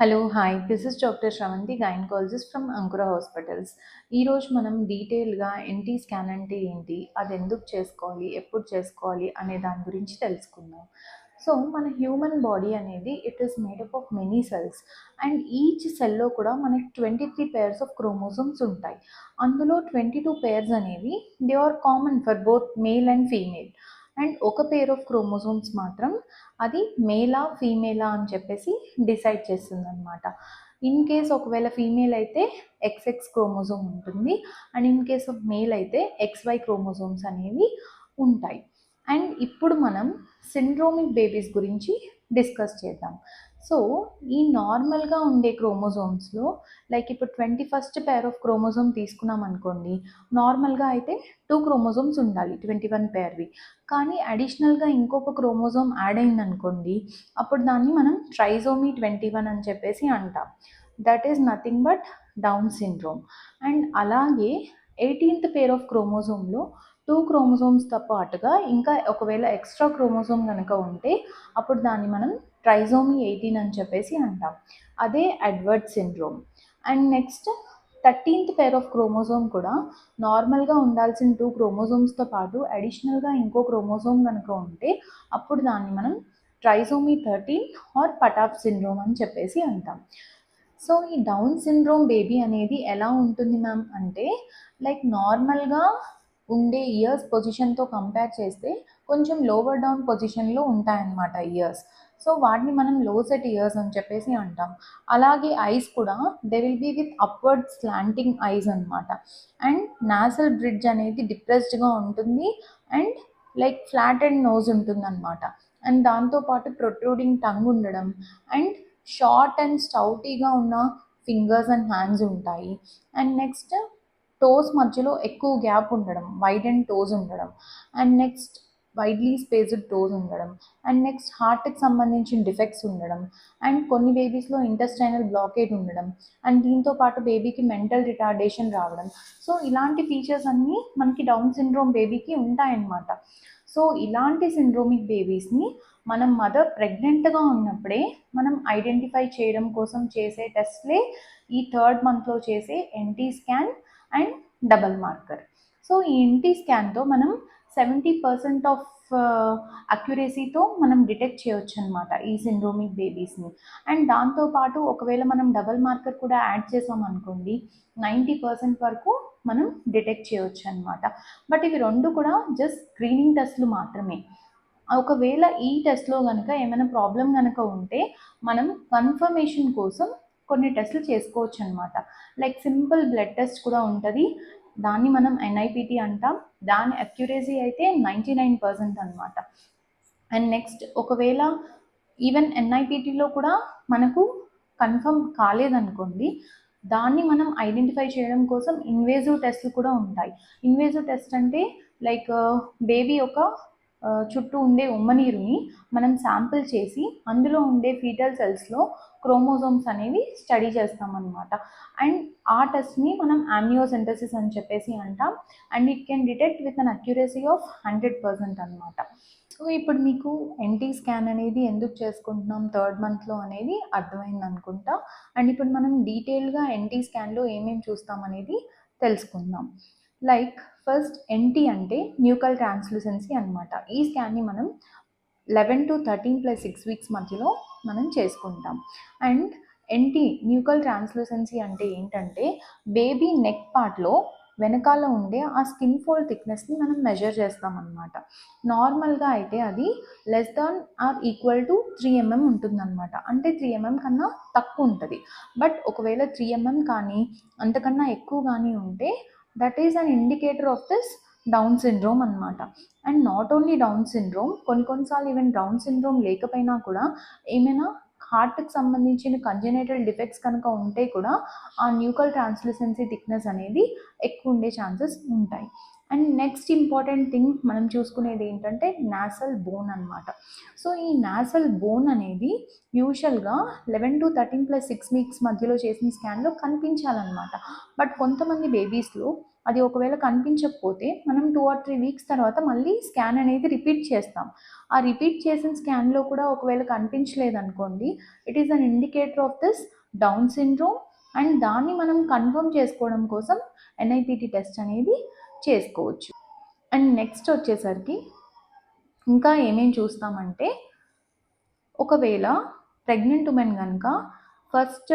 Hello hi this is doctor Sravanthi gynaecologist from Ankura hospitals ఈరోజు మనం డీటెయిల్గా NT scan అంటే ఏంటి? అది ఎందుకు చేసుకోవాలి? ఎప్పుడు చేసుకోవాలి? అనే దాని గురించి తెలుసుకుందాం. సో మన హ్యూమన్ బాడీ అనేది it is made up of many cells and each సెల్లో కూడా మనకి twenty three pairs of chromosomes ఉంటాయి. అందులో ట్వంటీ టూ పేర్స్ అనేవి they are common for both male and female and ఒక పేర్ ఆఫ్ క్రోమోజోమ్స్ మాత్రం అది మేలా ఫీమేలా అని చెప్పేసి డిసైడ్ చేస్తుంది అనమాట ఇన్ కేస్ ఒకవేళ ఫీమేల్ అయితే ఎక్స్ఎక్స్ క్రోమోజోమ్ ఉంటుంది and in case of male అయితే ఎక్స్వై క్రోమోజోమ్స్ అనేవి ఉంటాయి. అండ్ ఇప్పుడు మనం సిండ్రోమిక్ బేబీస్ గురించి డిస్కస్ చేద్దాం. సో ఈ నార్మల్గా ఉండే క్రోమోజోమ్స్లో లైక్ ఇప్పుడు twenty first pair of chromosome తీసుకున్నాం అనుకోండి నార్మల్గా అయితే టూ క్రోమోజోమ్స్ ఉండాలి ట్వంటీ వన్ పేర్వి కానీ అడిషనల్గా ఇంకొక క్రోమోజోమ్ యాడ్ అయింది అనుకోండి అప్పుడు దాన్ని మనం ట్రైజోమీ ట్వంటీ వన్ అని చెప్పేసి అంటాం. That is nothing but down syndrome and అలాగే ఎయిటీన్త్ పేర్ ఆఫ్ క్రోమోజోమ్లో టూ క్రోమోజోమ్స్తో పాటుగా ఇంకా ఒకవేళ ఎక్స్ట్రా క్రోమోజోమ్ కనుక ఉంటే అప్పుడు దాన్ని మనం ట్రైజోమీ ఎయిటీన్ అని చెప్పేసి అంటాం. అదే Edward syndrome. And next thirteenth pair of chromosome కూడా నార్మల్గా ఉండాల్సిన టూ క్రోమోజోమ్స్తో పాటు అడిషనల్గా ఇంకో క్రోమోజోమ్ కనుక ఉంటే అప్పుడు దాన్ని మనం trisomy thirteen or Patau syndrome అని చెప్పేసి అంటాం. సో ఈ డౌన్ సిండ్రోమ్ బేబీ అనేది ఎలా ఉంటుంది మ్యామ్ అంటే లైక్ నార్మల్గా ఉండే ఇయర్స్ పొజిషన్తో కంపేర్ చేస్తే కొంచెం లోవర్ డౌన్ పొజిషన్లో ఉంటాయన్నమాట ఇయర్స్. సో వాటిని మనం లోసెట్ ఇయర్స్ అని చెప్పేసి అంటాం. అలాగే ఐస్ కూడా they will be with upward slanting eyes అనమాట అండ్ నాసల్ బ్రిడ్జ్ అనేది డిప్రెస్డ్గా ఉంటుంది. And like flat and nose ఉంటుందన్నమాట. అండ్ దాంతోపాటు ప్రొట్రూడింగ్ టంగ్ ఉండడం. అండ్ షార్ట్ అండ్ స్టౌటీగా ఉన్న ఫింగర్స్ అండ్ హ్యాండ్స్ ఉంటాయి. అండ్ నెక్స్ట్ టోస్ మధ్యలో ఎక్కువ గ్యాప్ ఉండడం. వైడ్ అండ్ టోస్ ఉండడం. And next widely spaced toes ఉండడం అండ్ నెక్స్ట్ హార్ట్కి సంబంధించిన డిఫెక్ట్స్ ఉండడం అండ్ కొన్ని బేబీస్లో ఇంటెస్టైనల్ బ్లాకేజ్ ఉండడం అండ్ దీంతో పాటు బేబీకి మెంటల్ రిటార్డేషన్ రావడం. సో ఇలాంటి ఫీచర్స్ అన్నీ మనకి డౌన్ సిండ్రోమ్ బేబీకి ఉంటాయన్నమాట. సో ఇలాంటి సిండ్రోమిక్ బేబీస్ని మనం మదర్ ప్రెగ్నెంట్గా ఉన్నప్పుడే మనం ఐడెంటిఫై చేయడం కోసం చేసే టెస్ట్లే ఈ థర్డ్ మంత్లో చేసే NT scan and double marker so ఈ ఎన్టీ స్కాన్తో మనం సెవెంటీ పర్సెంట్ ఆఫ్ అక్యురసీతో మనం డిటెక్ట్ చేయొచ్చు అనమాట ఈ సిండ్రోమిక్ బేబీస్ని అండ్ దాంతోపాటు ఒకవేళ మనం డబల్ మార్కర్ కూడా యాడ్ చేసాం అనుకోండి నైంటీ పర్సెంట్ వరకు మనం డిటెక్ట్ చేయొచ్చు అనమాట బట్ ఇవి రెండు కూడా జస్ట్ స్క్రీనింగ్ టెస్ట్లు మాత్రమే. ఒకవేళ ఈ టెస్ట్లో కనుక ఏమైనా ప్రాబ్లం కనుక ఉంటే మనం కన్ఫర్మేషన్ కోసం కొన్ని టెస్ట్లు చేసుకోవచ్చు అనమాట లైక్ సింపుల్ బ్లడ్ టెస్ట్ కూడా ఉంటుంది. దాన్ని మనం ఎన్ఐపిటి అంటాం. దాని అక్యురసీ అయితే నైంటీ నైన్ పర్సెంట్ అనమాట అండ్ నెక్స్ట్ ఒకవేళ ఈవెన్ ఎన్ఐపిటిలో కూడా మనకు కన్ఫర్మ్ కాలేదనుకోండి దాన్ని మనం ఐడెంటిఫై చేయడం కోసం ఇన్వేజివ్ టెస్ట్లు కూడా ఉంటాయి. ఇన్వేజివ్ టెస్ట్ అంటే లైక్ బేబీ ఒక చుట్టూ ఉండే ఉమ్మనీరుని మనం శాంపిల్ చేసి అందులో ఉండే ఫీటల్ సెల్స్లో క్రోమోజోమ్స్ అనేవి స్టడీ చేస్తామన్నమాట. అండ్ ఆ టెస్ట్ని మనం ఆమ్నియోసెంటసిస్ అని చెప్పేసి అంటాం. And it can detect with an accuracy of hundred percent అనమాట సో ఇప్పుడు మీకు ఎన్టీ స్కాన్ అనేది ఎందుకు చేసుకుంటున్నాం థర్డ్ మంత్లో అనేది అర్థమైంది అనుకుంటా. అండ్ ఇప్పుడు మనం డీటెయిల్గా ఎన్టీ స్కాన్లో ఏమేమి చూస్తాం అనేది తెలుసుకుందాం. లైక్ ఫస్ట్ ఎన్టీ అంటే న్యూకల్ ట్రాన్స్లూసెన్సీ అనమాట ఈ స్కాన్ని మనం eleven to thirteen plus six weeks మధ్యలో మనం చేసుకుంటాం. అండ్ ఎన్టీ న్యూకల్ ట్రాన్స్లూసెన్సీ అంటే ఏంటంటే బేబీ నెక్ పార్ట్లో వెనకాల ఉండే ఆ స్కిన్ ఫోల్డ్ థిక్నెస్ని మనం మెజర్ చేస్తామన్నమాట నార్మల్గా అయితే అది less than or equal to three mm ఉంటుందన్నమాట. అంటే త్రీ ఎంఎం కన్నా తక్కువ ఉంటుంది. బట్ ఒకవేళ త్రీ ఎంఎం కానీ అంతకన్నా ఎక్కువ కానీ ఉంటే that is an indicator of this Down syndrome అనమాట and not only Down syndrome కొన్ని కొన్నిసార్లు ఈవెన్ డౌన్ సిండ్రోమ్ లేకపోయినా కూడా ఏమైనా హార్ట్కి సంబంధించిన కంజనేటల్ డిఫెక్ట్స్ కనుక ఉంటే కూడా ఆ న్యూకల్ ట్రాన్స్లూసెన్సీ థిక్నెస్ అనేది ఎక్కువ ఉండే ఛాన్సెస్ ఉంటాయి. అండ్ నెక్స్ట్ ఇంపార్టెంట్ థింగ్ మనం చూసుకునేది ఏంటంటే నాసల్ బోన్ అనమాట సో ఈ నాసల్ బోన్ అనేది యూజువల్గా eleven to thirteen plus six weeks మధ్యలో చేసిన స్కాన్లో కనిపించాలన్నమాట. బట్ కొంతమంది బేబీస్లో అది ఒకవేళ కనిపించకపోతే మనం టూ ఆర్ త్రీ వీక్స్ తర్వాత మళ్ళీ స్కాన్ అనేది రిపీట్ చేస్తాం. ఆ రిపీట్ చేసిన స్కాన్లో కూడా ఒకవేళ కనిపించలేదు అనుకోండి it is an indicator of this Down syndrome and దాన్ని మనం కన్ఫర్మ్ చేసుకోవడం కోసం ఎన్ఐపిటి టెస్ట్ అనేది చేసుకోవచ్చు. అండ్ నెక్స్ట్ వచ్చేసరికి ఇంకా ఏమేమి చూస్తామంటే ఒకవేళ ప్రెగ్నెంట్ ఉమెన్ కనుక ఫస్ట్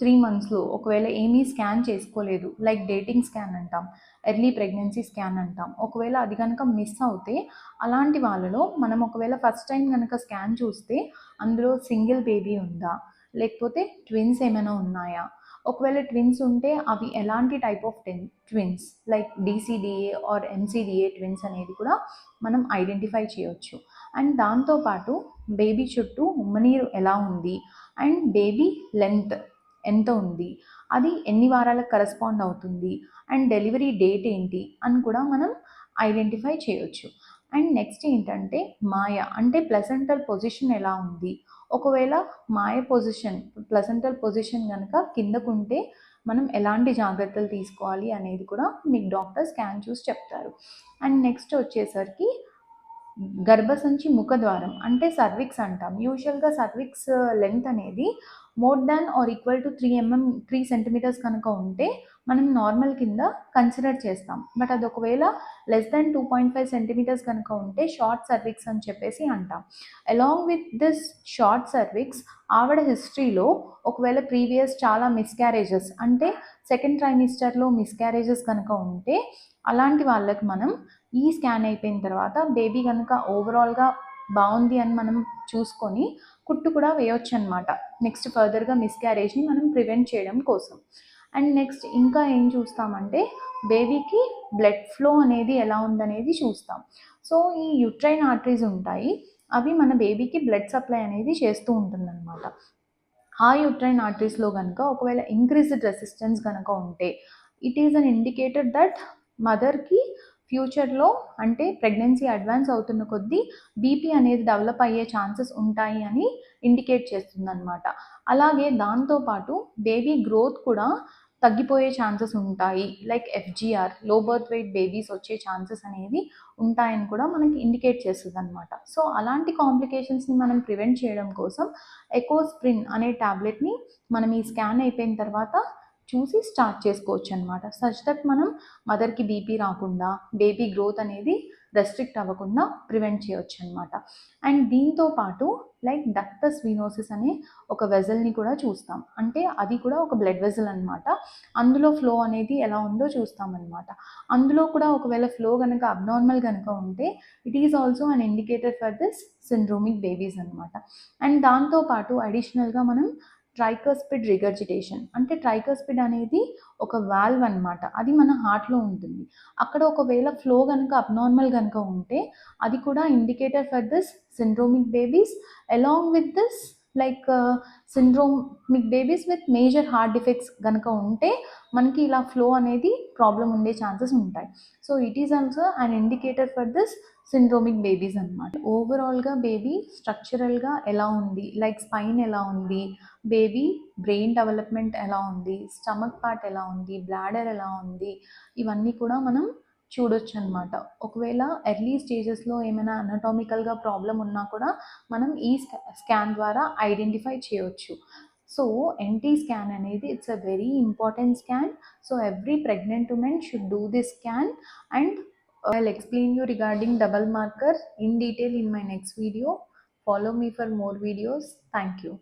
త్రీ మంత్స్లో ఒకవేళ ఏమీ స్కాన్ చేసుకోలేదు లైక్ డేటింగ్ స్కాన్ అంటాం ఎర్లీ ప్రెగ్నెన్సీ స్కాన్ అంటాం ఒకవేళ అది కనుక మిస్ అవుతే అలాంటి వాళ్ళలో మనం ఒకవేళ ఫస్ట్ టైం కనుక స్కాన్ చూస్తే అందులో సింగిల్ బేబీ ఉందా లేకపోతే ట్విన్స్ ఏమైనా ఉన్నాయా ఒకవేళ ట్విన్స్ ఉంటే అవి ఎలాంటి type of ten twins like DCDA or MCDA twins అనేది కూడా మనం ఐడెంటిఫై చేయొచ్చు. అండ్ దాంతోపాటు బేబీ చుట్టూ ఉమ్మనీరు ఎలా ఉంది? అండ్ బేబీ లెంత్ ఎంత ఉంది? అది ఎన్ని వారాలకు కరెస్పాండ్ అవుతుంది? అండ్ డెలివరీ డేట్ ఏంటి? అని కూడా మనం ఐడెంటిఫై చేయొచ్చు. అండ్ నెక్స్ట్ ఏంటంటే మాయ. అంటే ప్లసెంటల్ పొజిషన్ ఎలా ఉంది? ఒకవేళ మాయ పొజిషన్ ప్లసెంటల్ పొజిషన్ కనుక కిందకుంటే మనం ఎలాంటి జాగ్రత్తలు తీసుకోవాలి అనేది కూడా మీకు డాక్టర్ స్కాన్ చూసి చెప్తారు. అండ్ నెక్స్ట్ వచ్చేసరికి గర్భసంచి ముఖద్వారం అంటే సర్విక్స్ అంటాం. యూజువల్గా సర్విక్స్ లెంత్ అనేది more than or equal to three mm three centimeters కనుక ఉంటే మనం నార్మల్ కింద కన్సిడర్ చేస్తాం. బట్ అది ఒకవేళ less than two point five centimeters కనుక ఉంటే షార్ట్ సర్విక్స్ అని చెప్పేసి అంటాం. Along with this short cervix ఆవిడ హిస్టరీలో ఒకవేళ ప్రీవియస్ చాలా మిస్క్యారేజెస్ అంటే సెకండ్ ట్రైమిస్టర్లో మిస్క్యారేజెస్ కనుక ఉంటే అలాంటి వాళ్ళకి మనం ఈ స్కాన్ అయిపోయిన తర్వాత బేబీ కనుక ఓవరాల్గా బాగుంది అని మనం చూసుకొని కుట్టు కూడా వేయొచ్చు అనమాట నెక్స్ట్ ఫర్దర్గా మిస్క్యారేజ్ని మనం ప్రివెంట్ చేయడం కోసం. అండ్ నెక్స్ట్ ఇంకా ఏం చూస్తామంటే బేబీకి బ్లడ్ ఫ్లో అనేది ఎలా ఉందనేది చూస్తాం. సో ఈ యుట్రైన్ ఆర్టరీస్ ఉంటాయి. అవి మన బేబీకి బ్లడ్ సప్లై అనేది చేస్తూ ఉంటుందన్నమాట. ఆ యుట్రైన్ ఆర్టరీస్లో కనుక ఒకవేళ ఇంక్రీజ్డ్ రెసిస్టెన్స్ కనుక ఉంటే it is an indicator that మదర్కి ఫ్యూచర్లో అంటే ప్రెగ్నెన్సీ అడ్వాన్స్ అవుతున్న కొద్దీ బీపీ అనేది డెవలప్ అయ్యే ఛాన్సెస్ ఉంటాయి అని ఇండికేట్ చేస్తుందన్నమాట. అలాగే దాంతోపాటు బేబీ గ్రోత్ కూడా తగ్గిపోయే ఛాన్సెస్ ఉంటాయి. లైక్ ఎఫ్జిఆర్లో బర్త్ వెయిట్ బేబీస్ వచ్చే ఛాన్సెస్ అనేవి ఉంటాయని కూడా మనకి ఇండికేట్ చేస్తుంది అనమాట సో అలాంటి కాంప్లికేషన్స్ని మనం ప్రివెంట్ చేయడం కోసం ఎకోస్ప్రిన్ అనే ట్యాబ్లెట్ని మనం ఈ స్కాన్ అయిపోయిన తర్వాత చూసి స్టార్ట్ చేసుకోవచ్చు అనమాట సచ్ దట్ మనం మదర్కి బీపీ రాకుండా బేబీ గ్రోత్ అనేది రెస్ట్రిక్ట్ అవ్వకుండా ప్రివెంట్ చేయవచ్చు అనమాట అండ్ దీంతో పాటు లైక్ డక్టస్ వీనోసిస్ అనే ఒక వెజల్ని కూడా చూస్తాం. అంటే అది కూడా ఒక బ్లడ్ వెజల్ అనమాట అందులో ఫ్లో అనేది ఎలా ఉందో చూస్తామన్నమాట. అందులో కూడా ఒకవేళ ఫ్లో కనుక అబ్నార్మల్ కనుక ఉంటే it is also an indicator for this syndromic babies అనమాట అండ్ దాంతోపాటు అడిషనల్గా మనం ట్రైకోస్పిడ్ రిగర్జిటేషన్ అంటే ట్రైకోస్పిడ్ అనేది ఒక వాల్వ్ అనమాట అది మన హార్ట్లో ఉంటుంది. అక్కడ ఒకవేళ ఫ్లో కనుక అబ్నార్మల్ కనుక ఉంటే అది కూడా indicator for this syndromic babies along with this like syndrome మీకు babies with major heart defects కనుక ఉంటే మనకి ఇలా ఫ్లో అనేది ప్రాబ్లం ఉండే ఛాన్సెస్ ఉంటాయి. So it is also an indicator for this syndromic babies అనమాట ఓవరాల్గా బేబీ స్ట్రక్చరల్గా ఎలా ఉంది? లైక్ స్పైన్ ఎలా ఉంది? బేబీ బ్రెయిన్ డెవలప్మెంట్ ఎలా ఉంది? స్టమక్ పార్ట్ ఎలా ఉంది? బ్లాడర్ ఎలా ఉంది? ఇవన్నీ కూడా మనం చూడొచ్చు అనమాట ఒకవేళ ఎర్లీ స్టేజెస్లో ఏమైనా అనటామికల్గా ప్రాబ్లం ఉన్నా కూడా మనం ఈ స్కాన్ ద్వారా ఐడెంటిఫై చేయవచ్చు సో ఎన్టీ స్కాన్ అనేది it's a very important scan so every pregnant women should do this scan and I'll explain you regarding double marker in detail in my next video follow me for more videos thank you